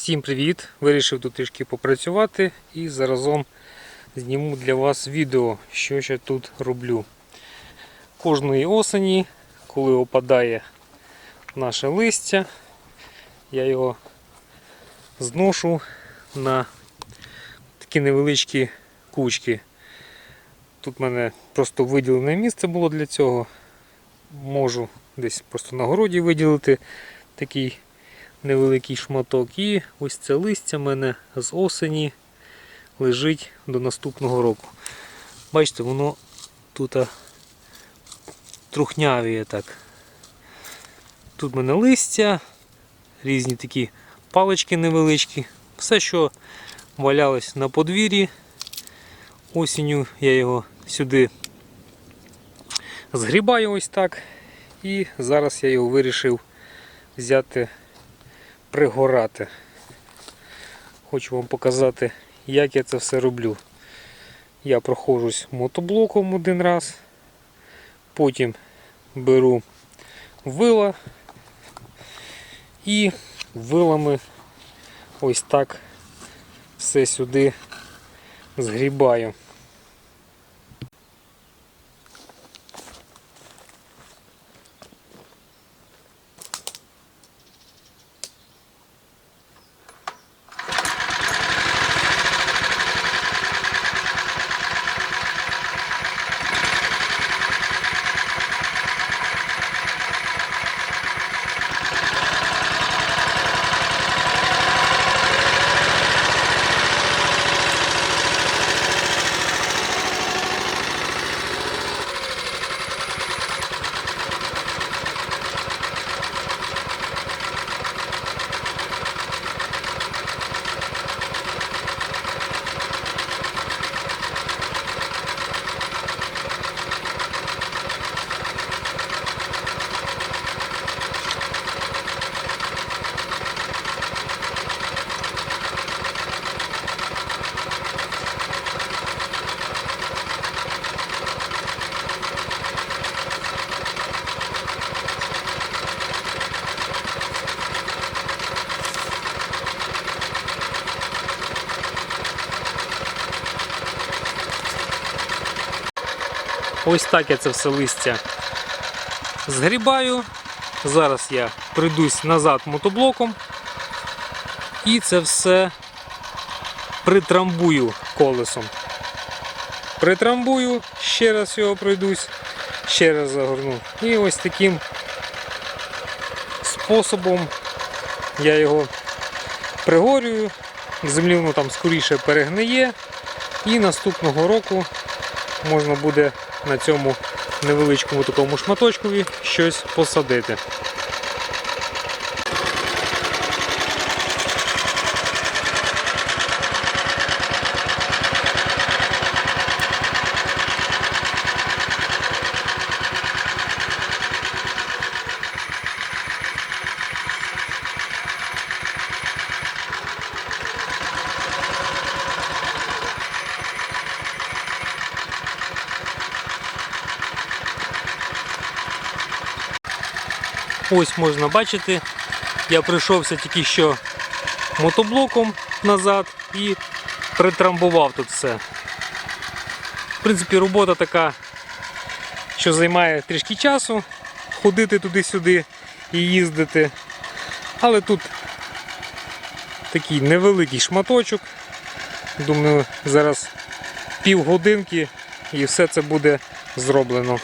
Всім привіт! Вирішив тут трішки попрацювати і заразом зніму для вас відео, що я тут роблю. Кожної осені, коли опадає наше листя, я його зношу на такі невеличкі кучки. Тут в мене просто виділене місце було для цього. Можу десь просто на городі виділити такий невеликий шматок. І ось це листя в мене з осені лежить до наступного року. Бачите, воно тут трухнявіє так. Тут в мене листя, різні такі палички невеличкі. Все, що валялось на подвір'ї. Осінню я його сюди згрібаю ось так. І зараз я його вирішив взяти пригорати. Хочу вам показати, як я це все роблю. Я проходжусь мотоблоком один раз, потім беру вила і вилами ось так все сюди згрібаю. Ось так я це все листя згрібаю. Зараз я прийдусь назад мотоблоком і це все притрамбую колесом. Притрамбую, ще раз його пройдусь, ще раз загорну. І ось таким способом я його пригорюю. Землі воно там скоріше перегниє. І наступного року можна буде на цьому невеличкому такому шматочкові щось посадити. Ось можна бачити, я прийшовся тільки що мотоблоком назад і притрамбував тут все. В принципі, робота така, що займає трішки часу ходити туди-сюди і їздити. Але тут такий невеликий шматочок. Думаю, зараз півгодинки і все це буде зроблено.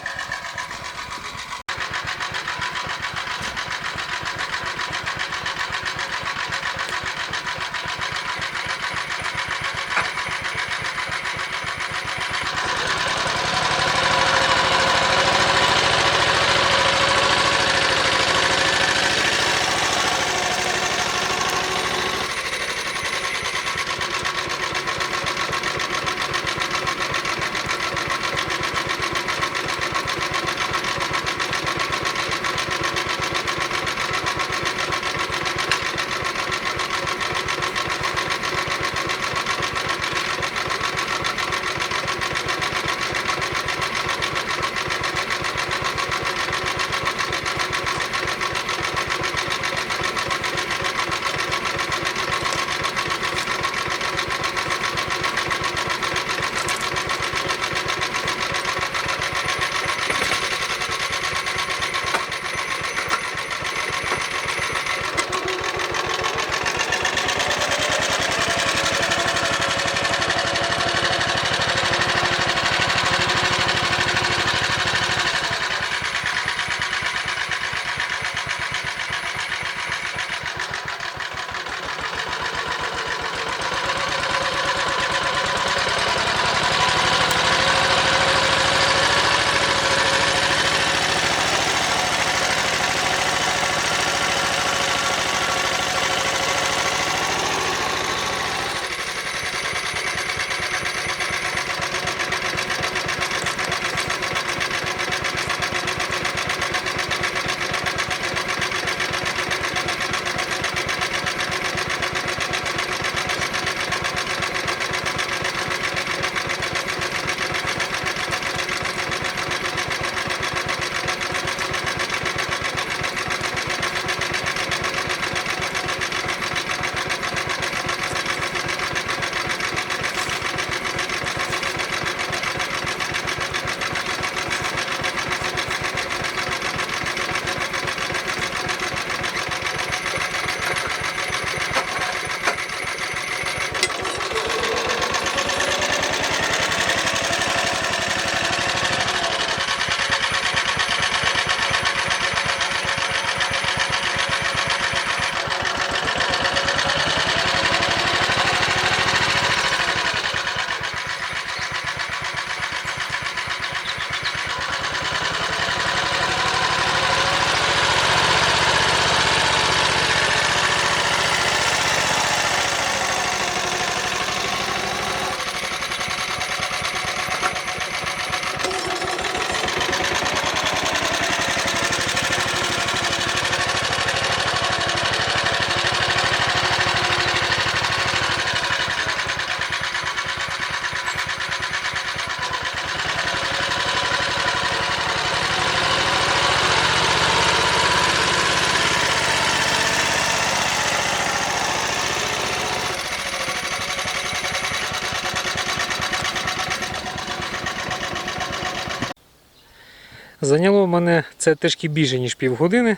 Зайняло мене це трішки більше, ніж півгодини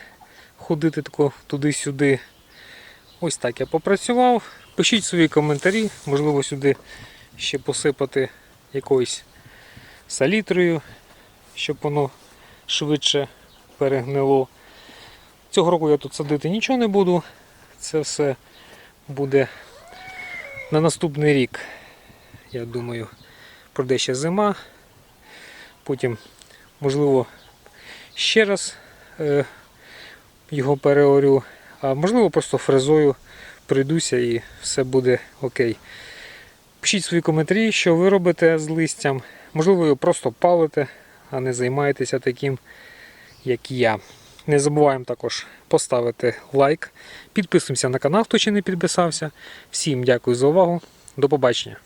ходити туди-сюди. Ось так я попрацював. Пишіть свої коментарі, можливо, сюди ще посипати якоюсь салітрою, щоб воно швидше перегнило. Цього року я тут садити нічого не буду. Це все буде на наступний рік. Я думаю, пройде ще зима. Потім, можливо, ще раз е, його переорю, а можливо просто фрезою пройдуся і все буде окей. Пишіть свої коментарі, що ви робите з листям. Можливо, його просто палите, а не займаєтеся таким, як я. Не забуваємо також поставити лайк. Підписуємося на канал, хто ще не підписався. Всім дякую за увагу. До побачення.